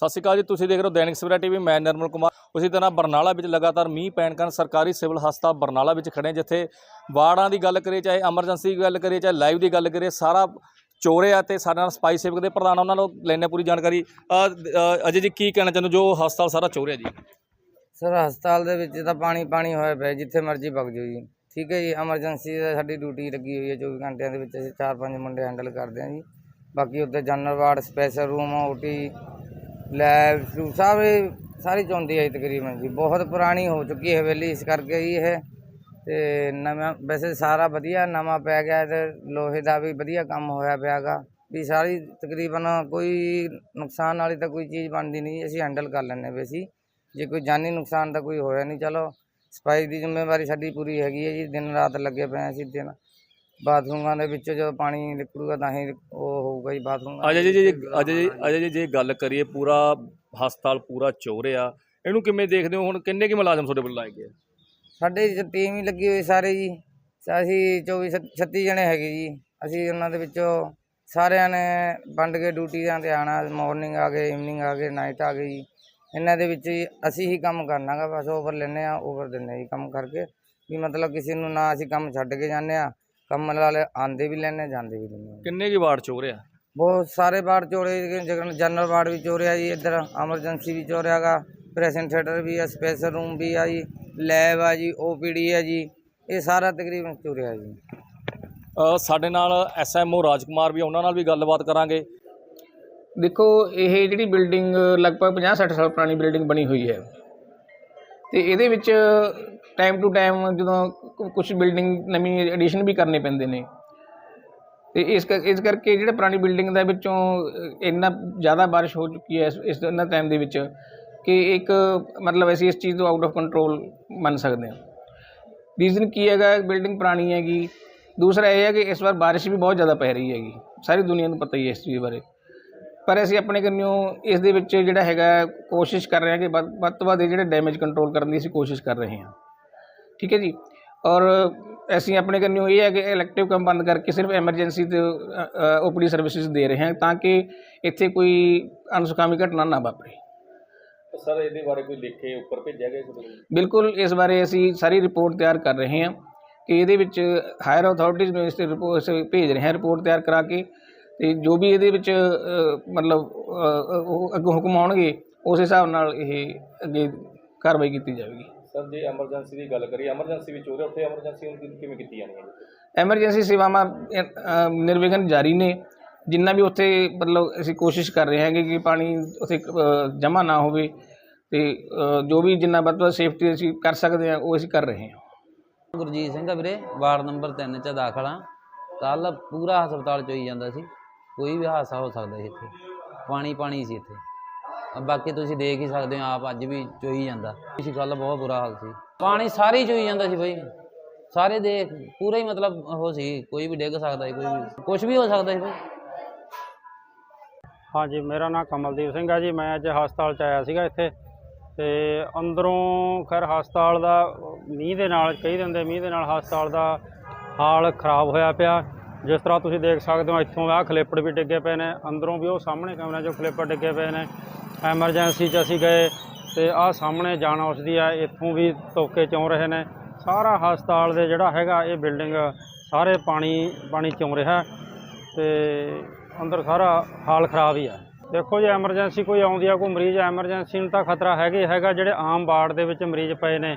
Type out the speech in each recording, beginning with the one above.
ਸਤਿ ਸ਼੍ਰੀ ਅਕਾਲ ਜੀ ਤੁਸੀਂ ਦੇਖ ਰਹੇ ਹੋ ਦੈਨਿਕ ਸਵੇਰਾ ਟੀਵੀ ਮੈਂ ਨਰਮਲ ਕੁਮਾਰ। ਉਸੇ ਤਰ੍ਹਾਂ ਬਰਨਾਲਾ ਵਿੱਚ ਲਗਾਤਾਰ ਮੀਂਹ ਪੈਣ ਕਾਰਨ ਸਰਕਾਰੀ ਸਿਵਲ ਹਸਪਤਾਲ ਬਰਨਾਲਾ ਵਿੱਚ ਖੜੇ ਹਾਂ, ਜਿੱਥੇ ਵਾਰਡਾਂ ਦੀ ਗੱਲ ਕਰੀਏ ਚਾਹੇ ਐਮਰਜੈਂਸੀ ਦੀ ਗੱਲ ਕਰੀਏ ਚਾਹੇ ਲਾਈਵ ਦੀ ਗੱਲ ਕਰੀਏ ਸਾਰਾ ਚੋਰੇ ਆ ਤੇ ਸਾਡੇ ਨਾਲ ਸਪਾਈ ਸੇਵਕ ਦੇ ਪ੍ਰਧਾਨ ਉਹਨਾਂ ਨੂੰ ਲੈਣੇ ਪੂਰੀ ਜਾਣਕਾਰੀ। ਅਜੇ ਜੀ ਕੀ ਕਹਿਣਾ ਚਾਹੁੰਦੇ ਹੋ? ਜੋ ਹਸਪਤਾਲ ਸਾਰਾ ਚੋਰਿਆ ਜੀ। ਸਰ ਹਸਪਤਾਲ ਦੇ ਵਿੱਚ ਤਾਂ ਪਾਣੀ ਪਾਣੀ ਹੋਇਆ ਪਿਆ ਜਿੱਥੇ ਮਰਜ਼ੀ ਵਗ ਜਾਓ ਜੀ। ਠੀਕ ਹੈ ਜੀ ਐਮਰਜੈਂਸੀ ਦਾ ਸਾਡੀ ਡਿਊਟੀ ਲੱਗੀ ਹੋਈ ਹੈ 24 ਘੰਟਿਆਂ ਦੇ ਵਿੱਚ ਅਸੀਂ ਚਾਰ ਪੰਜ ਮੁੰਡੇ ਹੈਂਡਲ ਕਰਦੇ ਹਾਂ ਜੀ। ਬਾਕੀ ਉੱਤੇ general ward special room OT lab ਸੂ ਸਾਰੇ ਸਾਰੀ ਚੌਂਦੀ ਹੈ ਜੀ ਤਕਰੀਬਨ ਜੀ। ਬਹੁਤ ਪੁਰਾਣੀ ਹੋ ਚੁੱਕੀ ਹੈ ਹਵੇਲੀ, ਇਸ ਕਰਕੇ ਜੀ ਇਹ। ਤੇ ਨਵਾਂ, ਵੈਸੇ ਸਾਰਾ ਵਧੀਆ, ਨਵਾਂ ਪੈ ਗਿਆ ਤੇ ਲੋਹੇ ਦਾ ਵੀ ਵਧੀਆ ਕੰਮ ਹੋਇਆ ਪਿਆਗਾ ਵੀ ਸਾਰੀ ਤਕਰੀਬਨ ਕੋਈ ਨੁਕਸਾਨ ਵਾਲੀ ਤਾਂ ਕੋਈ ਚੀਜ਼ ਬਣਦੀ ਨਹੀਂ, ਅਸੀਂ ਹੈਂਡਲ ਕਰ ਲੈਂਦੇ ਵੀ ਅਸੀਂ ਜੇ ਕੋਈ ਜਾਨੀ ਨੁਕਸਾਨ ਤਾਂ ਕੋਈ ਹੋਇਆ ਨਹੀਂ, ਚਲੋ। ਸਫ਼ਾਈ ਦੀ ਜ਼ਿੰਮੇਵਾਰੀ ਸਾਡੀ ਪੂਰੀ ਹੈਗੀ ਹੈ ਜੀ, ਦਿਨ ਰਾਤ ਲੱਗੇ ਪਏ ਹਾਂ ਅਸੀਂ ਦਿਨ। ਬਾਥਰੂਮਾਂ ਦੇ ਵਿੱਚੋਂ ਜਦੋਂ ਪਾਣੀ ਨਿਕਲੂਗਾ ਤਾਂ ਹੀ ਉਹ ਹੋਊਗਾ ਜੀ ਬਾਥਰੂਮ। ਅਜੇ ਜੀ ਜੀ ਅਜੇ ਜੀ ਅਜੇ ਜੀ ਜੇ ਗੱਲ ਕਰੀਏ ਪੂਰਾ ਹਸਪਤਾਲ ਪੂਰਾ ਚੋਰਿਆ ਇਹਨੂੰ ਕਿਵੇਂ ਦੇਖਦੇ ਹੋ? ਹੁਣ ਕਿੰਨੇ ਕੀ ਮੁਲਾਜ਼ਮ ਤੁਹਾਡੇ ਵੱਲ ਲਾਏ ਗਏ ਸਾਡੇ ਟੀਮ ਹੀ ਲੱਗੀ ਹੋਈ ਸਾਰੇ ਜੀ। ਅਸੀਂ 24 36 ਜਣੇ ਹੈਗੇ ਜੀ। ਅਸੀਂ ਉਹਨਾਂ ਦੇ ਵਿੱਚੋਂ ਸਾਰਿਆਂ ਨੇ ਵੰਡ ਕੇ ਡਿਊਟੀਆਂ ਤੇ ਆਣਾ ਮਾਰਨਿੰਗ ਆ ਗਏ ਇਵਨਿੰਗ ਆ ਗਏ ਨਾਈਟ ਆ ਗਈ ਜੀ। ਇਹਨਾਂ ਦੇ ਵਿੱਚ ਅਸੀਂ ਹੀ ਕੰਮ ਕਰਨਾ ਗਾ ਬਸ ਓਵਰ ਲੈਂਦੇ ਆ ਓਵਰ ਦਿੰਦੇ ਜੀ ਕੰਮ ਕਰਕੇ। ਵੀ ਮਤਲਬ ਕਿਸੇ ਨੂੰ ਨਾ ਅਸੀਂ ਕੰਮ ਛੱਡ ਕੇ ਜਾਂਦੇ ਆ ਕੰਮ ਵਾਲੇ ਆਂਦੇ ਵੀ ਲੈਂਦੇ ਜਾਂਦੇ ਵੀ ਲੈਂਦੇ। ਆ। ਕਿੰਨੇ ਕੀ ਵਾਰਡ ਚੋਰਿਆ ਬਹੁਤ ਸਾਰੇ ਵਾਰਡ ਚੋਰੇ ਜਨਰਲ ਵਾਰਡ ਵੀ ਚੋਰਿਆ ਜੀ ਇੱਧਰ ਐਮਰਜੈਂਸੀ ਵੀ ਚੋਰਿਆਗਾ ਪ੍ਰੈਸੈਂਟ ਥੀਏਟਰ ਵੀ ਆ ਸਪੈਸ਼ਲ ਰੂਮ ਵੀ ਆ ਜੀ ਲੈਬ ਆ ਜੀ ਓਪੀਡੀ ਆ ਜੀ ਇਹ ਸਾਰਾ ਤਕਰੀਬਨ ਚੋਰਿਆ ਜੀ। ਸਾਡੇ ਨਾਲ ਐਸਐਮਓ ਰਾਜਕੁਮਾਰ ਵੀ ਆ, ਉਹਨਾਂ ਨਾਲ ਵੀ ਗੱਲਬਾਤ ਕਰਾਂਗੇ। ਦੇਖੋ ਇਹ ਜਿਹੜੀ ਬਿਲਡਿੰਗ ਲਗਭਗ 50-60 ਸਾਲ ਪੁਰਾਣੀ ਬਿਲਡਿੰਗ ਬਣੀ ਹੋਈ ਹੈ। ਤੇ ਇਹਦੇ ਵਿੱਚ ਟਾਈਮ ਟੂ ਟਾਈਮ ਜਦੋਂ ਕੁਝ ਬਿਲਡਿੰਗ ਨਵੀਂ ਐਡੀਸ਼ਨ ਵੀ ਕਰਨੇ ਪੈਂਦੇ ਨੇ। ਤੇ ਇਸ ਕਰ- ਇਸ ਕਰਕੇ ਜਿਹੜੇ ਪੁਰਾਣੀ ਬਿਲਡਿੰਗ ਦੇ ਵਿੱਚੋਂ ਇੰਨਾ ਜ਼ਿਆਦਾ ਬਾਰਿਸ਼ ਹੋ ਚੁੱਕੀ ਹੈ ਇਸ ਇਸ ਇਹਨਾਂ ਟਾਈਮ ਦੇ ਵਿੱਚ ਕਿ ਇੱਕ ਮਤਲਬ ਅਸੀਂ ਇਸ ਚੀਜ਼ ਤੋਂ ਆਊਟ ਆਫ ਕੰਟਰੋਲ ਮੰਨ ਸਕਦੇ ਹਾਂ। ਰੀਜ਼ਨ ਕੀ ਹੈਗਾ ਬਿਲਡਿੰਗ ਪੁਰਾਣੀ ਹੈਗੀ। ਦੂਸਰਾ ਇਹ ਹੈ ਕਿ ਇਸ ਵਾਰ ਬਾਰਿਸ਼ ਵੀ ਬਹੁਤ ਜ਼ਿਆਦਾ ਪੈ ਰਹੀ ਹੈਗੀ। ਸਾਰੀ ਦੁਨੀਆ ਨੂੰ ਪਤਾ ਹੀ ਹੈ ਇਸ ਚੀਜ਼ ਬਾਰੇ। ਪਰ ਅਸੀਂ ਆਪਣੇ ਕੰਨਿਓ ਇਸ ਦੇ ਵਿੱਚ ਜਿਹੜਾ ਹੈਗਾ, ਕੋਸ਼ਿਸ਼ ਕਰ ਰਹੇ ਹਾਂ ਕਿ ਵੱਧ ਵੱਧ ਤੋਂ ਵੱਧ ਜਿਹੜੇ ਡੈਮੇਜ ਕੰਟਰੋਲ ਕਰਨ ਦੀ ਅਸੀਂ ਕੋਸ਼ਿਸ਼ ਕਰ ਰਹੇ ਹਾਂ। ਠੀਕ ਹੈ ਜੀ। ਔਰ ਅਸੀਂ ਆਪਣੇ ਕੰਨਿਓ ਇਹ ਹੈ ਕਿ ਇਲੈਕਟਿਵ ਕੰਮ ਬੰਦ ਕਰਕੇ ਸਿਰਫ ਐਮਰਜੈਂਸੀ ਤੇ ਓਪੀਡੀ ਸਰਵਿਸਿਜ਼ ਦੇ ਰਹੇ ਹਾਂ ਤਾਂ ਕਿ ਇੱਥੇ ਕੋਈ ਅਨਸੁਖਾਵੀ ਘਟਨਾ ਨਾ ਵਾਪਰੇ। ਸਰ ਇਹਦੇ ਬਾਰੇ ਕੋਈ ਲਿਖ ਕੇ ਉੱਪਰ ਭੇਜਿਆ ਗਿਆ ਬਿਲਕੁਲ ਇਸ ਬਾਰੇ ਅਸੀਂ ਸਾਰੀ ਰਿਪੋਰਟ ਤਿਆਰ ਕਰ ਰਹੇ ਹਾਂ ਕਿ ਇਹਦੇ ਵਿੱਚ ਹਾਇਰ ਅਥਾਰਟੀਜ਼ ਨੂੰ ਇਸ ਤੇ ਰਿਪੋਰਟ ਭੇਜ ਰਹੇ ਹਾਂ ਰਿਪੋਰਟ ਤਿਆਰ ਕਰਾ ਕੇ ਤੇ ਜੋ ਵੀ ਇਹਦੇ ਵਿੱਚ ਮਤਲਬ ਅੱਗੋਂ ਹੁਕਮ ਆਉਣਗੇ ਉਸ ਹਿਸਾਬ ਨਾਲ ਇਹ ਅੱਗੇ ਕਾਰਵਾਈ ਕੀਤੀ ਜਾਵੇਗੀ। ਸਰ ਜੇ ਐਮਰਜੈਂਸੀ ਦੀ ਗੱਲ ਕਰੀਏ ਐਮਰਜੈਂਸੀ ਵਿੱਚ ਚੋਰਿਆ ਉੱਥੇ ਐਮਰਜੈਂਸੀ ਹੁਣ ਕਿਵੇਂ ਕੀਤੀ ਜਾਣੀ ਹੈ? ਐਮਰਜੈਂਸੀ ਸੇਵਾਵਾਂ ਨਿਰਵਿਘਨ ਜਾਰੀ ਨੇ। ਜਿੰਨਾ ਵੀ ਉੱਥੇ ਮਤਲਬ ਅਸੀਂ ਕੋਸ਼ਿਸ਼ ਕਰ ਰਹੇ ਹਾਂਗੇ ਕਿ ਪਾਣੀ ਉੱਥੇ ਜਮ੍ਹਾਂ ਨਾ ਹੋਵੇ ਤੇ ਜੋ ਵੀ ਜਿੰਨਾ ਵੱਧ ਤੋਂ ਵੱਧ ਸੇਫਟੀ ਅਸੀਂ ਕਰ ਸਕਦੇ ਹਾਂ ਉਹ ਅਸੀਂ ਕਰ ਰਹੇ ਹਾਂ। ਗੁਰਜੀਤ ਸਿੰਘ ਆ ਵੀਰੇ ਵਾਰਡ ਨੰਬਰ 3 ਚ ਦਾਖਲ ਆ। ਕੱਲ ਪੂਰਾ ਹਸਪਤਾਲ ਚੋਈ ਜਾਂਦਾ ਸੀ। ਕੋਈ ਵੀ ਹਾਦਸਾ ਹੋ ਸਕਦਾ ਸੀ ਇੱਥੇ। ਪਾਣੀ ਪਾਣੀ ਸੀ ਇੱਥੇ। ਬਾਕੀ ਤੁਸੀਂ ਦੇਖ ਹੀ ਸਕਦੇ ਹੋ, ਆਪ ਅੱਜ ਵੀ ਚੋਈ ਜਾਂਦਾ। ਇਸ ਕੱਲ ਬਹੁਤ ਬੁਰਾ ਹਾਲ ਸੀ। ਪਾਣੀ ਸਾਰੇ ਚੋਈ ਜਾਂਦਾ ਸੀ ਬਈ। ਸਾਰੇ ਦੇਖ, ਪੂਰਾ ਹੀ ਮਤਲਬ ਉਹ ਸੀ, ਕੋਈ ਵੀ ਡਿੱਗ ਸਕਦਾ ਸੀ, ਕੋਈ ਵੀ ਕੁਝ ਵੀ ਹੋ ਸਕਦਾ ਸੀ ਬਈ। ਹਾਂਜੀ, ਮੇਰਾ ਨਾਮ ਕਮਲਦੀਪ ਸਿੰਘ ਆ ਜੀ। ਮੈਂ ਅੱਜ ਹਸਪਤਾਲ ਚ ਆਇਆ ਸੀਗਾ ਇੱਥੇ। ਤੇ ਅੰਦਰੋਂ ਖੈਰ ਹਸਪਤਾਲ ਦਾ ਮੀਂਹ ਦੇ ਨਾਲ, ਕਈ ਦਿਨ ਦੇ ਮੀਂਹ ਦੇ ਨਾਲ ਹਸਪਤਾਲ ਦਾ ਹਾਲ ਖਰਾਬ ਹੋਇਆ ਪਿਆ। ਜਿਸ ਤਰ੍ਹਾਂ ਤੁਸੀਂ ਦੇਖ ਸਕਦੇ ਹੋ, ਇੱਥੋਂ ਆਹ ਖਲੇਪੜ ਵੀ ਡਿੱਗੇ ਪਏ ਨੇ। ਅੰਦਰੋਂ ਵੀ ਉਹ ਸਾਹਮਣੇ ਕਮਰਿਆਂ 'ਚੋਂ ਖਲੇਪੜ ਡਿੱਗੇ ਪਏ ਨੇ। ਐਮਰਜੈਂਸੀ 'ਚ ਅਸੀਂ ਗਏ ਤੇ ਆਹ ਸਾਹਮਣੇ ਜਾਣ ਉਸਦੀ ਆ, ਇੱਥੋਂ ਵੀ ਤੋਕੇ ਚੋਂ ਰਹੇ ਨੇ। ਸਾਰਾ ਹਸਪਤਾਲ ਦੇ ਜਿਹੜਾ ਹੈਗਾ, ਇਹ ਬਿਲਡਿੰਗ ਸਾਰੇ ਪਾਣੀ ਪਾਣੀ ਚੋਂ ਰਿਹਾ ਤੇ ਅੰਦਰ ਸਾਰਾ ਹਾਲ ਖਰਾਬ ਹੀ ਆ। ਦੇਖੋ ਜੇ ਐਮਰਜੈਂਸੀ ਕੋਈ ਆਉਂਦੀ ਆ, ਕੋਈ ਮਰੀਜ਼ ਐਮਰਜੈਂਸੀ ਨੂੰ ਤਾਂ ਖਤਰਾ ਹੈਗੇ ਹੈਗਾ, ਜਿਹੜੇ ਆਮ ਵਾਰਡ ਦੇ ਵਿੱਚ ਮਰੀਜ਼ ਪਏ ਨੇ।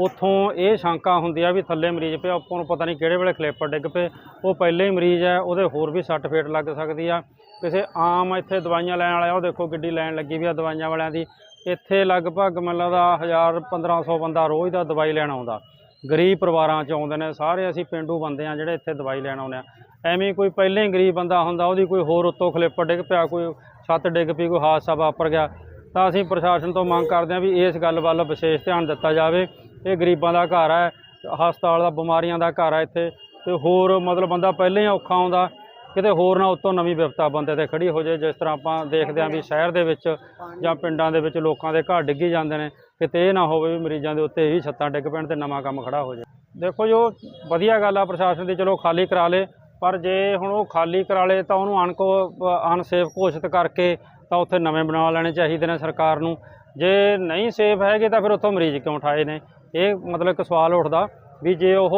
ਉੱਥੋਂ ਇਹ ਸ਼ੰਕਾ ਹੁੰਦੀ ਆ ਵੀ ਥੱਲੇ ਮਰੀਜ਼ ਪਿਆ ਉੱਪਰ ਨੂੰ ਪਤਾ ਨਹੀਂ ਕਿਹੜੇ ਵੇਲੇ ਖਲੇਪਰ ਡਿੱਗ ਪਏ। ਉਹ ਪਹਿਲੇ ਹੀ ਮਰੀਜ਼ ਹੈ ਉਹਦੇ ਹੋਰ ਵੀ ਸੱਟ ਫੇਟ ਲੱਗ ਸਕਦੀ ਆ। ਕਿਸੇ ਆਮ ਇੱਥੇ ਦਵਾਈਆਂ ਲੈਣ ਵਾਲੇ ਉਹ ਦੇਖੋ ਗੱਡੀ ਲੈਣ ਲੱਗੀ ਵੀ ਆ ਦਵਾਈਆਂ ਵਾਲਿਆਂ ਦੀ। ਇੱਥੇ ਲਗਭਗ ਮੈਨੂੰ ਲੱਗਦਾ 1000 1500 ਬੰਦਾ ਰੋਜ਼ ਦਾ ਦਵਾਈ ਲੈਣ ਆਉਂਦਾ। ਗਰੀਬ ਪਰਿਵਾਰਾਂ ਚ ਆਉਂਦੇ ਨੇ, ਸਾਰੇ ਅਸੀਂ ਪਿੰਡੂ ਬੰਦੇ ਆ ਜਿਹੜੇ ਇੱਥੇ ਦਵਾਈ ਲੈਣ ਆਉਂਦੇ ਆ। ਐਵੇਂ ਕੋਈ ਪਹਿਲੇ ਹੀ ਗਰੀਬ ਬੰਦਾ ਹੁੰਦਾ, ਉਹਦੀ ਕੋਈ ਹੋਰ ਉੱਤੋਂ ਖਲੇਪਰ ਡਿੱਗ ਪਿਆ, ਕੋਈ ਛੱਤ ਡਿੱਗ ਪਈ, ਕੋਈ ਹਾਦਸਾ ਵਾਪਰ ਗਿਆ। ਤਾਂ ਅਸੀਂ ਪ੍ਰਸ਼ਾਸਨ ਤੋਂ ਮੰਗ ਕਰਦੇ ਹਾਂ ਵੀ ਇਸ ਗੱਲ ਵੱਲ ਵਿਸ਼ੇਸ਼ ਧਿਆਨ ਦਿੱਤਾ ਜਾਵੇ। ਇਹ ਗਰੀਬਾਂ ਦਾ ਘਰ ਹੈ ਹਸਪਤਾਲ ਦਾ, ਬਿਮਾਰੀਆਂ ਦਾ ਘਰ ਹੈ ਇੱਥੇ। ਤੇ ਹੋਰ ਮਤਲਬ ਬੰਦਾ ਪਹਿਲਾਂ ਹੀ ਔਖਾ ਆਉਂਦਾ ਕਿਤੇ ਹੋਰ ਨਾ ਉੱਤੋਂ ਨਵੀਂ ਵਿਪਤਾ ਬੰਦੇ ਤੇ ਖੜੀ ਹੋ ਜਾਏ ਜਿਸ ਤਰ੍ਹਾਂ ਆਪਾਂ ਦੇਖਦੇ ਹਾਂ ਵੀ ਸ਼ਹਿਰ ਦੇ ਵਿੱਚ ਜਾਂ ਪਿੰਡਾਂ ਦੇ ਵਿੱਚ ਲੋਕਾਂ ਦੇ ਘਰ ਡਿੱਗੀ ਜਾਂਦੇ ਨੇ ਕਿਤੇ ਇਹ ਨਾ ਹੋਵੇ ਵੀ ਮਰੀਜ਼ਾਂ ਦੇ ਉੱਤੇ ਹੀ ਛੱਤਾਂ ਡਿੱਗ ਪੈਣ ਤੇ ਨਵਾਂ ਕੰਮ ਖੜਾ ਹੋ ਜਾਏ। ਦੇਖੋ ਜੋ ਵਧੀਆ ਗੱਲ ਆ ਪ੍ਰਸ਼ਾਸਨ ਦੀ ਚਲੋ ਖਾਲੀ ਕਰਾ ਲੇ ਪਰ ਜੇ ਹੁਣ ਉਹ ਖਾਲੀ ਕਰਾ ਲੇ ਤਾਂ ਉਹਨੂੰ ਅਨਕੋ ਅਨਸੇਫ ਘੋਸ਼ਿਤ ਕਰਕੇ ਤਾਂ ਉੱਥੇ ਨਵੇਂ ਬਣਾ ਲੈਣੇ ਚਾਹੀਦੇ ਨੇ ਸਰਕਾਰ ਨੂੰ। ਜੇ ਨਹੀਂ ਸੇਫ ਹੈਗੇ ਤਾਂ ਫਿਰ ਉੱਥੋਂ ਮਰੀਜ਼ ਕਿਉਂ ਉਠਾਏ ਨੇ? ਇਹ ਮਤਲਬ ਇੱਕ ਸਵਾਲ ਉੱਠਦਾ। ਵੀ ਜੇ ਉਹ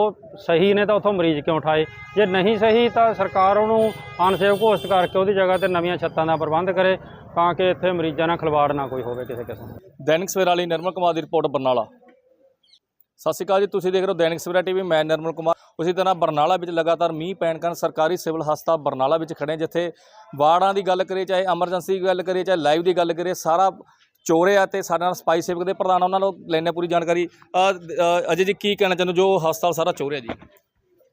ਸਹੀ ਨੇ ਤਾਂ ਉੱਥੋਂ ਮਰੀਜ਼ ਕਿਉਂ ਉਠਾਏ ਜੇ ਨਹੀਂ ਸਹੀ ਤਾਂ ਸਰਕਾਰ ਉਹਨੂੰ ਅਨਸੇਫ ਘੋਸ਼ਿਤ ਕਰਕੇ ਉਹਦੀ ਜਗ੍ਹਾ ਤੇ ਨਵੀਆਂ ਛੱਤਾਂ ਦਾ ਪ੍ਰਬੰਧ ਕਰੇ ਤਾਂ ਕਿ ਇੱਥੇ ਮਰੀਜ਼ਾਂ ਨਾਲ ਖਿਲਵਾੜ ਨਾ ਕੋਈ ਹੋਵੇ ਕਿਸੇ ਕਿਸਮ ਦੈਨਿਕ ਸਵੇਰਾ ਲਈ ਨਿਰਮਲ ਕੁਮਾਰ ਦੀ ਰਿਪੋਰਟ ਬਰਨਾਲਾ। ਸਤਿ ਸ਼੍ਰੀ ਅਕਾਲ ਜੀ, ਤੁਸੀਂ ਦੇਖ ਰਹੇ ਹੋ ਦੈਨਿਕ ਸਵੇਰਾ ਟੀਵੀ, ਮੈਂ ਨਿਰਮਲ ਕੁਮਾਰ। ਉਸੇ ਤਰ੍ਹਾਂ ਬਰਨਾਲਾ ਵਿੱਚ ਲਗਾਤਾਰ ਮੀਂਹ ਪੈਣ ਕਾਰਨ ਸਰਕਾਰੀ ਸਿਵਲ ਹਸਪਤਾਲ ਬਰਨਾਲਾ ਵਿੱਚ ਖੜੇ ਜਿੱਥੇ ਵਾਰਡਾਂ ਦੀ ਗੱਲ ਕਰੀਏ, ਚਾਹੇ ਐਮਰਜੈਂਸੀ ਦੀ ਗੱਲ ਕਰੀਏ, ਚਾਹੇ ਲਾਈਵ ਦੀ ਗੱਲ ਕਰੀਏ, ਸਾਰਾ ਚੋਰੇ ਆ ਤੇ ਸਾਡੇ ਨਾਲ ਸਪਾਈ ਸੇਵਕ ਦੇ ਪ੍ਰਧਾਨ ਉਹਨਾਂ ਨੂੰ ਲੈਣੇ ਪੂਰੀ ਜਾਣਕਾਰੀ। ਅ, ਅ, ਅਜੇ ਜੀ ਕੀ ਕਹਿਣਾ ਚਾਹੁੰਦੇ ਹੋ? ਜੋ ਹਸਪਤਾਲ ਸਾਰਾ ਚੋਰਿਆ ਜੀ।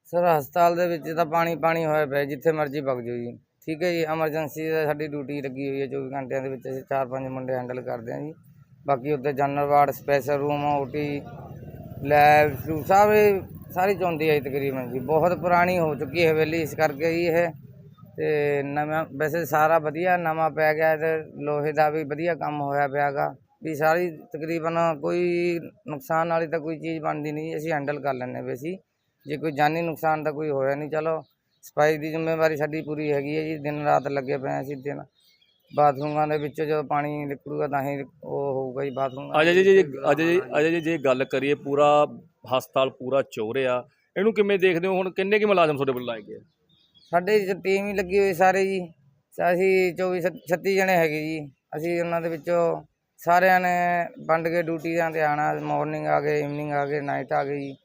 ਸਰ ਹਸਪਤਾਲ ਦੇ ਵਿੱਚ ਤਾਂ ਪਾਣੀ ਪਾਣੀ ਹੋਇਆ ਪਿਆ ਜਿੱਥੇ ਮਰਜ਼ੀ ਵਗ ਜਾਓ ਜੀ। ਠੀਕ ਹੈ ਜੀ ਐਮਰਜੈਂਸੀ ਦਾ ਸਾਡੀ ਡਿਊਟੀ ਲੱਗੀ ਹੋਈ ਹੈ 24 ਘੰਟਿਆਂ ਦੇ ਵਿੱਚ ਅਸੀਂ ਚਾਰ ਪੰਜ ਮੁੰਡੇ ਹੈਂਡਲ ਕਰਦੇ ਹਾਂ ਜੀ। ਬਾਕੀ ਉੱਤੇ general ward special room OT lab ਸਾਰੇ ਸਾਰੀ ਚੌਂਦੀ ਹੈ ਜੀ ਤਕਰੀਬਨ ਜੀ। ਬਹੁਤ ਪੁਰਾਣੀ ਹੋ ਚੁੱਕੀ ਹੈ ਹਵੇਲੀ ਇਸ ਕਰਕੇ ਜੀ ਇਹ ਤੇ ਨਵਾਂ, ਵੈਸੇ ਸਾਰਾ ਵਧੀਆ, ਨਵਾਂ ਪੈ ਗਿਆ ਤੇ ਲੋਹੇ ਦਾ ਵੀ ਵਧੀਆ ਕੰਮ ਹੋਇਆ ਪਿਆਗਾ ਵੀ ਸਾਰੀ ਤਕਰੀਬਨ ਕੋਈ ਨੁਕਸਾਨ ਵਾਲੀ ਤਾਂ ਕੋਈ ਚੀਜ਼ ਬਣਦੀ ਨਹੀਂ, ਅਸੀਂ ਹੈਂਡਲ ਕਰ ਲੈਂਦੇ ਵੀ ਅਸੀਂ ਜੇ ਕੋਈ ਜਾਨੀ ਨੁਕਸਾਨ ਤਾਂ ਕੋਈ ਹੋਇਆ ਨਹੀਂ, ਚਲੋ ਸਫ਼ਾਈ ਦੀ ਜ਼ਿੰਮੇਵਾਰੀ ਸਾਡੀ ਪੂਰੀ ਹੈਗੀ ਹੈ ਜੀ, ਦਿਨ ਰਾਤ ਲੱਗੇ ਪਏ ਹਾਂ ਅਸੀਂ ਦਿਨ। ਬਾਥਰੂਮਾਂ ਦੇ ਵਿੱਚੋਂ ਜਦੋਂ ਪਾਣੀ ਨਿਕਲੂਗਾ ਤਾਂ ਹੀ ਉਹ ਹੋਊਗਾ ਜੀ ਬਾਥਰੂਮ। ਅਜੇ ਜੀ ਜੀ, ਅਜੇ ਜੀ ਅਜੇ ਜੀ, ਜੇ ਗੱਲ ਕਰੀਏ ਪੂਰਾ ਹਸਪਤਾਲ, ਪੂਰਾ ਚੋਰ ਆ, ਇਹਨੂੰ ਕਿਵੇਂ ਦੇਖਦੇ ਹੋ? ਹੁਣ ਕਿੰਨੇ ਕੀ ਮੁਲਾਜ਼ਮ ਤੁਹਾਡੇ ਵੱਲ ਲਾਏ ਗਏ ਸਾਡੇ ਟੀਮ ਹੀ ਲੱਗੀ ਹੋਈ ਸਾਰੇ ਜੀ। ਅਸੀਂ 24 ਸੱਤ- 36 ਜਣੇ ਹੈਗੇ ਜੀ। ਅਸੀਂ ਉਹਨਾਂ ਦੇ ਵਿੱਚੋਂ ਸਾਰਿਆਂ ਨੇ ਵੰਡ ਕੇ ਡਿਊਟੀਆਂ ਤੇ ਆਣਾ। ਮਾਰਨਿੰਗ ਆ ਗਏ ਇਵਨਿੰਗ ਆ ਗਏ ਨਾਈਟ ਆ ਗਈ। ਜੀ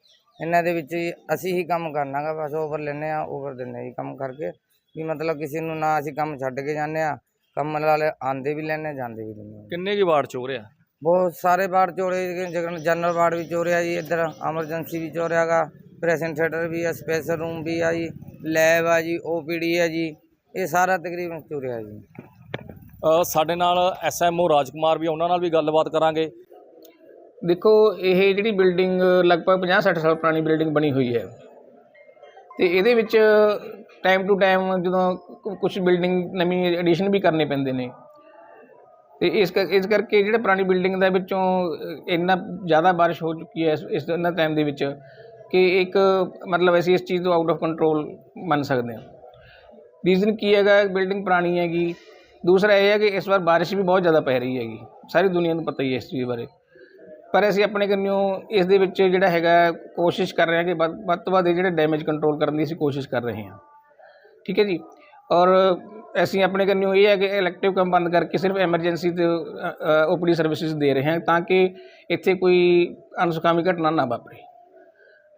ਇਹਨਾਂ ਦੇ ਵਿੱਚ ਹੀ ਅਸੀਂ ਹੀ ਕੰਮ ਕਰਨਾ ਗਾ। ਬਸ ਓਵਰ ਲੈਂਦੇ ਆ ਓਵਰ ਦਿੰਦੇ ਜੀ ਕੰਮ ਕਰਕੇ। ਵੀ ਮਤਲਬ ਕਿਸੇ ਨੂੰ ਨਾ ਅਸੀਂ ਕੰਮ ਛੱਡ ਕੇ ਜਾਂਦੇ ਆ ਕੰਮ ਵਾਲੇ ਆਂਦੇ ਵੀ ਲੈਂਦੇ ਜਾਂਦੇ ਵੀ ਲੈਂਦੇ ਕਿੰਨੇ ਕੀ ਵਾਰਡ ਚੋਰਿਆ ਬਹੁਤ ਸਾਰੇ ਵਾਰਡ ਚੋਰੇ ਜਨਰਲ ਵਾਰਡ ਵੀ ਚੋਰਿਆ ਜੀ। ਇੱਧਰ ਐਮਰਜੈਂਸੀ ਵੀ ਚੋਰਿਆਗਾ ਪ੍ਰੈਸੈਂਟ ਥੀਏਟਰ ਵੀ ਆ ਸਪੈਸ਼ਲ ਰੂਮ ਵੀ ਆ ਜੀ ਲੈਬ ਆ ਜੀ ਓਪੀਡੀ ਆ ਜੀ ਇਹ ਸਾਰਾ ਤਕਰੀਬਨ ਚੋਰਿਆ ਜੀ। ਅ, ਸਾਡੇ ਨਾਲ ਐਸਐਮਓ ਰਾਜਕੁਮਾਰ ਵੀ ਆ, ਉਹਨਾਂ ਨਾਲ ਵੀ ਗੱਲਬਾਤ ਕਰਾਂਗੇ। ਦੇਖੋ ਇਹ ਜਿਹੜੀ ਬਿਲਡਿੰਗ ਲਗਭਗ 50-60 ਸਾਲ ਪੁਰਾਣੀ ਬਿਲਡਿੰਗ ਬਣੀ ਹੋਈ ਹੈ। ਤੇ ਇਹਦੇ ਵਿੱਚ ਟਾਈਮ ਟੂ ਟਾਈਮ ਜਦੋਂ ਕੁਝ ਬਿਲਡਿੰਗ ਨਵੀਂ ਐਡੀਸ਼ਨ ਵੀ ਕਰਨੇ ਪੈਂਦੇ ਨੇ। ਤੇ ਇਸ ਕਰ- ਇਸ ਕਰਕੇ ਜਿਹੜੇ ਪੁਰਾਣੀ ਬਿਲਡਿੰਗ ਦੇ ਵਿੱਚੋਂ ਅ, ਇੰਨਾ ਜ਼ਿਆਦਾ ਬਾਰਿਸ਼ ਹੋ ਚੁੱਕੀ ਹੈ ਇਸ ਇਸ ਇਹਨਾਂ ਟਾਈਮ ਦੇ ਵਿੱਚ ਕਿ ਇੱਕ ਮਤਲਬ ਅਸੀਂ ਇਸ ਚੀਜ਼ ਤੋਂ ਆਊਟ ਆਫ ਕੰਟਰੋਲ ਮੰਨ ਸਕਦੇ ਹਾਂ ਰੀਜ਼ਨ ਕੀ ਹੈਗਾ ਬਿਲਡਿੰਗ ਪੁਰਾਣੀ ਹੈਗੀ ਦੂਸਰਾ ਇਹ ਹੈ ਕਿ ਇਸ ਵਾਰ ਬਾਰਿਸ਼ ਵੀ ਬਹੁਤ ਜ਼ਿਆਦਾ ਪੈ ਰਹੀ ਹੈਗੀ ਸਾਰੀ ਦੁਨੀਆ ਨੂੰ ਪਤਾ ਹੀ ਹੈ ਇਸ ਚੀਜ਼ ਬਾਰੇ ਪਰ ਅਸੀਂ ਆਪਣੇ ਕੰਨਿਓ ਇਸ ਦੇ ਵਿੱਚ ਜਿਹੜਾ ਹੈਗਾ ਕੋਸ਼ਿਸ਼ ਕਰ ਰਹੇ ਹਾਂ ਕਿ ਵੱਧ ਵੱਧ ਤੋਂ ਵੱਧ ਇਹ ਜਿਹੜੇ ਡੈਮੇਜ ਕੰਟਰੋਲ ਕਰਨ ਦੀ ਅਸੀਂ ਕੋਸ਼ਿਸ਼ ਕਰ ਰਹੇ ਹਾਂ ਠੀਕ ਹੈ ਜੀ ਔਰ ਅਸੀਂ ਆਪਣੇ ਕੰਨਿਓ ਇਹ ਹੈ ਕਿ ਇਲੈਕਟਿਵ ਕੰਮ ਬੰਦ ਕਰਕੇ ਸਿਰਫ ਐਮਰਜੈਂਸੀ ਤੇ ਓਪੀਡੀ ਸਰਵਿਸਿਜ਼ ਦੇ ਰਹੇ ਹਾਂ ਤਾਂ ਕਿ ਇੱਥੇ ਕੋਈ ਅਨਸੁਖਾਵੀ ਘਟਨਾ ਨਾ ਵਾਪਰੇ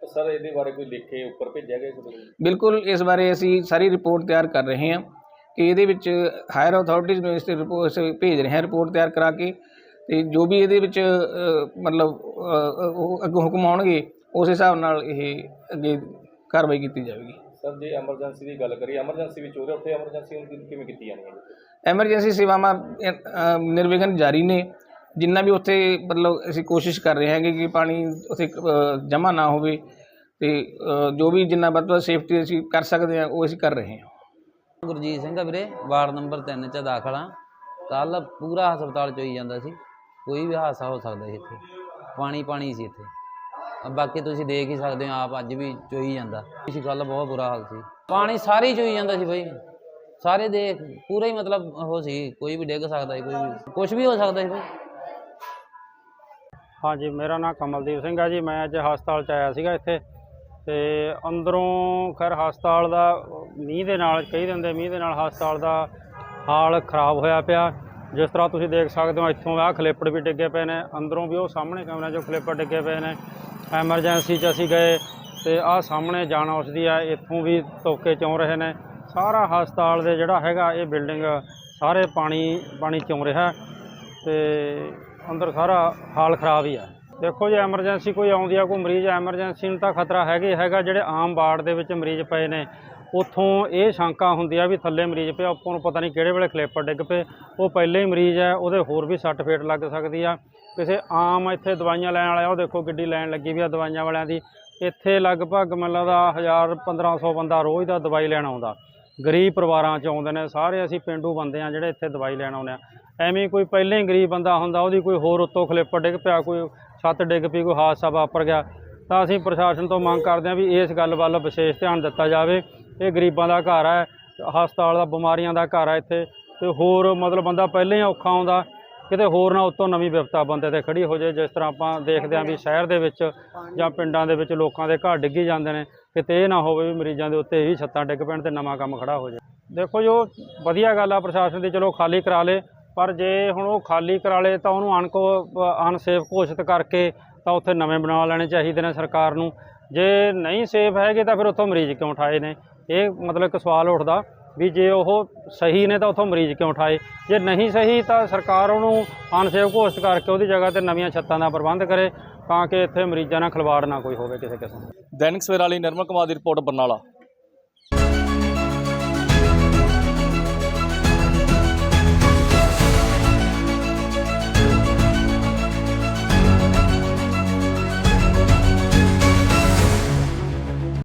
ਸਰ ਇਹਦੇ ਬਾਰੇ ਕੋਈ ਲਿਖ ਕੇ ਉੱਪਰ ਭੇਜਿਆ ਗਿਆ ਬਿਲਕੁਲ ਇਸ ਬਾਰੇ ਅਸੀਂ ਸਾਰੀ ਰਿਪੋਰਟ ਤਿਆਰ ਕਰ ਰਹੇ ਹਾਂ ਕਿ ਇਹਦੇ ਵਿੱਚ ਹਾਇਰ ਅਥਾਰਟੀਜ਼ ਨੂੰ ਇਸ ਤੇ ਰਿਪੋਰਟ ਭੇਜ ਰਹੇ ਹਾਂ ਰਿਪੋਰਟ ਤਿਆਰ ਕਰਾ ਕੇ ਤੇ ਜੋ ਵੀ ਇਹਦੇ ਵਿੱਚ ਮਤਲਬ ਉਹ ਅੱਗੋਂ ਹੁਕਮ ਆਉਣਗੇ ਉਸ ਹਿਸਾਬ ਨਾਲ ਇਹ ਅੱਗੇ ਕਾਰਵਾਈ ਕੀਤੀ ਜਾਵੇਗੀ। ਸਰ ਜੇ ਐਮਰਜੈਂਸੀ ਦੀ ਗੱਲ ਕਰੀਏ ਐਮਰਜੈਂਸੀ ਵਿੱਚ ਚੋਰਿਆ ਉੱਥੇ ਐਮਰਜੈਂਸੀ ਹੁਣ ਕਿਵੇਂ ਕੀਤੀ ਜਾਣੀ ਹੈ? ਐਮਰਜੈਂਸੀ ਸੇਵਾਵਾਂ ਨਿਰਵਿਘਨ ਜਾਰੀ ਨੇ। ਜਿੰਨਾ ਵੀ ਉੱਥੇ ਮਤਲਬ ਅਸੀਂ ਕੋਸ਼ਿਸ਼ ਕਰ ਰਹੇ ਹਾਂ ਕਿ ਪਾਣੀ ਉੱਥੇ ਜਮ੍ਹਾਂ ਨਾ ਹੋਵੇ ਤੇ ਜੋ ਵੀ ਜਿੰਨਾ ਵੱਧ ਤੋਂ ਸੇਫਟੀ ਅਸੀਂ ਕਰ ਸਕਦੇ ਹਾਂ ਉਹ ਅਸੀਂ ਕਰ ਰਹੇ ਹਾਂ। ਗੁਰਜੀਤ ਸਿੰਘ ਆ ਵੀਰੇ ਵਾਰਡ ਨੰਬਰ 3 ਚ ਦਾਖਲ ਆ। ਕੱਲ ਪੂਰਾ ਹਸਪਤਾਲ ਚੋਈ ਜਾਂਦਾ ਸੀ। ਕੋਈ ਵੀ ਹਾਦਸਾ ਹੋ ਸਕਦਾ ਸੀ ਇੱਥੇ। ਪਾਣੀ ਪਾਣੀ ਸੀ ਇੱਥੇ। ਬਾਕੀ ਤੁਸੀਂ ਦੇਖ ਹੀ ਸਕਦੇ ਹੋ ਆਪ ਅੱਜ ਵੀ ਚੋਈ ਜਾਂਦਾ। ਇਸ ਕੱਲ ਬਹੁਤ ਬੁਰਾ ਹਾਲ ਸੀ। ਪਾਣੀ ਸਾਰੇ ਹੀ ਚੋਈ ਜਾਂਦਾ ਸੀ ਬਈ। ਸਾਰੇ ਦੇ ਪੂਰਾ ਹੀ ਮਤਲਬ ਉਹ ਸੀ। ਕੋਈ ਵੀ ਡਿੱਗ ਸਕਦਾ ਸੀ ਕੋਈ ਵੀ ਕੁਝ ਵੀ ਹੋ ਸਕਦਾ ਸੀ ਬਈ। ਹਾਂਜੀ ਮੇਰਾ ਨਾਮ ਕਮਲਦੀਪ ਸਿੰਘ ਆ ਜੀ। ਮੈਂ ਅੱਜ ਹਸਪਤਾਲ 'ਚ ਆਇਆ ਸੀਗਾ ਇੱਥੇ। ਤੇ ਅੰਦਰੋਂ ਖੈਰ ਹਸਪਤਾਲ ਦਾ ਮੀਂਹ ਦੇ ਨਾਲ, ਕਈ ਦਿਨ ਦੇ ਮੀਂਹ ਦੇ ਨਾਲ ਹਸਪਤਾਲ ਦਾ ਹਾਲ ਖਰਾਬ ਹੋਇਆ ਪਿਆ। ਜਿਸ ਤਰ੍ਹਾਂ ਤੁਸੀਂ ਦੇਖ ਸਕਦੇ ਹੋ, ਇੱਥੋਂ ਆਹ ਖਲੇਪੜ ਵੀ ਡਿੱਗੇ ਪਏ ਨੇ। ਅੰਦਰੋਂ ਵੀ ਉਹ ਸਾਹਮਣੇ ਕਮਰਿਆਂ 'ਚੋਂ ਖਲੇਪੜ ਡਿੱਗੇ ਪਏ ਨੇ। ਐਮਰਜੈਂਸੀ 'ਚ ਅਸੀਂ ਗਏ ਤੇ ਆਹ ਸਾਹਮਣੇ ਜਾਣ ਉਸਦੀ ਆ, ਇੱਥੋਂ ਵੀ ਤੋਕੇ ਚੋਂ ਰਹੇ ਨੇ। ਸਾਰਾ ਹਸਪਤਾਲ ਦੇ ਜਿਹੜਾ ਹੈਗਾ, ਇਹ ਬਿਲਡਿੰਗ ਸਾਰੇ ਪਾਣੀ ਪਾਣੀ ਚੋਂ ਰਿਹਾ ਤੇ ਅੰਦਰ ਸਾਰਾ ਹਾਲ ਖਰਾਬ ਹੀ ਆ। ਦੇਖੋ ਜੇ ਐਮਰਜੈਂਸੀ ਕੋਈ ਆਉਂਦੀ ਆ, ਕੋਈ ਮਰੀਜ਼ ਐਮਰਜੈਂਸੀ ਨੂੰ ਤਾਂ ਖਤਰਾ ਹੈਗੇ ਹੈਗਾ, ਜਿਹੜੇ ਆਮ ਵਾਰਡ ਦੇ ਵਿੱਚ ਮਰੀਜ਼ ਪਏ ਨੇ। ਉੱਥੋਂ ਇਹ ਸ਼ੰਕਾ ਹੁੰਦੀ ਆ ਵੀ ਥੱਲੇ ਮਰੀਜ਼ ਪਿਆ ਉੱਪਰ ਨੂੰ ਪਤਾ ਨਹੀਂ ਕਿਹੜੇ ਵੇਲੇ ਖਲੇਪਰ ਡਿੱਗ ਪਏ। ਉਹ ਪਹਿਲੇ ਹੀ ਮਰੀਜ਼ ਹੈ ਉਹਦੇ ਹੋਰ ਵੀ ਸੱਟ ਫੇਟ ਲੱਗ ਸਕਦੀ ਆ। ਕਿਸੇ ਆਮ ਇੱਥੇ ਦਵਾਈਆਂ ਲੈਣ ਵਾਲੇ ਉਹ ਦੇਖੋ ਗੱਡੀ ਲੈਣ ਲੱਗੀ ਵੀ ਆ ਦਵਾਈਆਂ ਵਾਲਿਆਂ ਦੀ। ਇੱਥੇ ਲਗਭਗ ਮੈਨੂੰ ਲੱਗਦਾ 1000 1500 ਬੰਦਾ ਰੋਜ਼ ਦਾ ਦਵਾਈ ਲੈਣ ਆਉਂਦਾ। ਗਰੀਬ ਪਰਿਵਾਰਾਂ ਚ ਆਉਂਦੇ ਨੇ, ਸਾਰੇ ਅਸੀਂ ਪਿੰਡੂ ਬੰਦੇ ਆ ਜਿਹੜੇ ਇੱਥੇ ਦਵਾਈ ਲੈਣ ਆਉਂਦੇ ਆ। ਐਵੇਂ ਕੋਈ ਪਹਿਲੇ ਹੀ ਗਰੀਬ ਬੰਦਾ ਹੁੰਦਾ, ਉਹਦੀ ਕੋਈ ਹੋਰ ਉੱਤੋਂ ਖਲੇਪਰ ਡਿੱਗ ਪਿਆ, ਕੋਈ ਛੱਤ ਡਿੱਗ ਪਈ, ਕੋਈ ਹਾਦਸਾ ਵਾਪਰ ਗਿਆ। ਤਾਂ ਅਸੀਂ ਪ੍ਰਸ਼ਾਸਨ ਤੋਂ ਮੰਗ ਕਰਦੇ ਹਾਂ ਵੀ ਇਸ ਗੱਲ ਵੱਲ ਵਿਸ਼ੇਸ਼ ਧਿਆਨ ਦਿੱਤਾ ਜਾਵੇ। ਇਹ ਗਰੀਬਾਂ ਦਾ ਘਰ ਹੈ, ਹਸਪਤਾਲ ਦਾ, ਬਿਮਾਰੀਆਂ ਦਾ ਘਰ ਹੈ ਇੱਥੇ। ਤੇ ਹੋਰ ਮਤਲਬ ਬੰਦਾ ਪਹਿਲਾਂ ਹੀ ਔਖਾ ਆਉਂਦਾ ਕਿਤੇ ਹੋਰ ਨਾ ਉਤੋਂ ਨਵੀਂ ਵਿਪਤਾ ਬੰਦੇ ਤੇ ਖੜੀ ਹੋ ਜਾਏ ਜਿਸ ਤਰ੍ਹਾਂ ਆਪਾਂ ਦੇਖਦੇ ਆਂ ਵੀ ਸ਼ਹਿਰ ਦੇ ਵਿੱਚ ਜਾਂ ਪਿੰਡਾਂ ਦੇ ਵਿੱਚ ਲੋਕਾਂ ਦੇ ਘਰ ਡਿੱਗੀ ਜਾਂਦੇ ਨੇ, ਕਿਤੇ ਇਹ ਨਾ ਹੋਵੇ ਵੀ ਮਰੀਜ਼ਾਂ ਦੇ ਉੱਤੇ ਹੀ ਛੱਤਾਂ ਡਿੱਗ ਪੈਣ ਤੇ ਨਵਾਂ ਕੰਮ ਖੜਾ ਹੋ ਜਾਏ ਦੇਖੋ ਜੋ ਵਧੀਆ ਗੱਲ ਆ ਪ੍ਰਸ਼ਾਸਨ ਦੀ, ਚਲੋ ਖਾਲੀ ਕਰਾ ਲੇ। ਪਰ ਜੇ ਹੁਣ ਉਹ ਖਾਲੀ ਕਰਾ ਲੇ ਤਾਂ ਉਹਨੂੰ ਅਨਕੋ ਅਨਸੇਫ ਘੋਸ਼ਿਤ ਕਰਕੇ ਤਾਂ ਉੱਥੇ ਨਵੇਂ ਬਣਾ ਲੈਣੇ ਚਾਹੀਦੇ ਨੇ ਸਰਕਾਰ ਨੂੰ। ਜੇ ਨਹੀਂ ਸੇਫ ਹੈਗੇ ਤਾਂ ਫਿਰ ਉੱਥੋਂ ਮਰੀਜ਼ ਕਿਉਂ ਉਠਾਏ ਨੇ? ਇਹ ਮਤਲਬ ਇੱਕ ਸਵਾਲ ਉੱਠਦਾ ਵੀ ਜੇ ਉਹ ਸਹੀ ਨੇ ਤਾਂ ਉੱਥੋਂ ਮਰੀਜ਼ ਕਿਉਂ ਉਠਾਏ? ਜੇ ਨਹੀਂ ਸਹੀ ਤਾਂ ਸਰਕਾਰ ਉਹਨੂੰ ਅਨਸੇਫ ਘੋਸ਼ਿਤ ਕਰਕੇ ਉਹਦੀ ਜਗ੍ਹਾ ਤੇ ਨਵੀਆਂ ਛੱਤਾਂ ਦਾ ਪ੍ਰਬੰਧ ਕਰੇ ਤਾਂ ਕਿ ਇੱਥੇ ਮਰੀਜ਼ਾਂ ਨਾਲ ਖਿਲਵਾੜ ਨਾ ਕੋਈ ਹੋਵੇ ਕਿਸੇ ਕਿਸਮ ਦਾ। ਦੈਨਿਕ ਸਵੇਰਾ ਲਈ ਨਿਰਮਲ ਕੁਮਾਰ ਦੀ ਰਿਪੋਰਟ ਬਰਨਾਲਾ।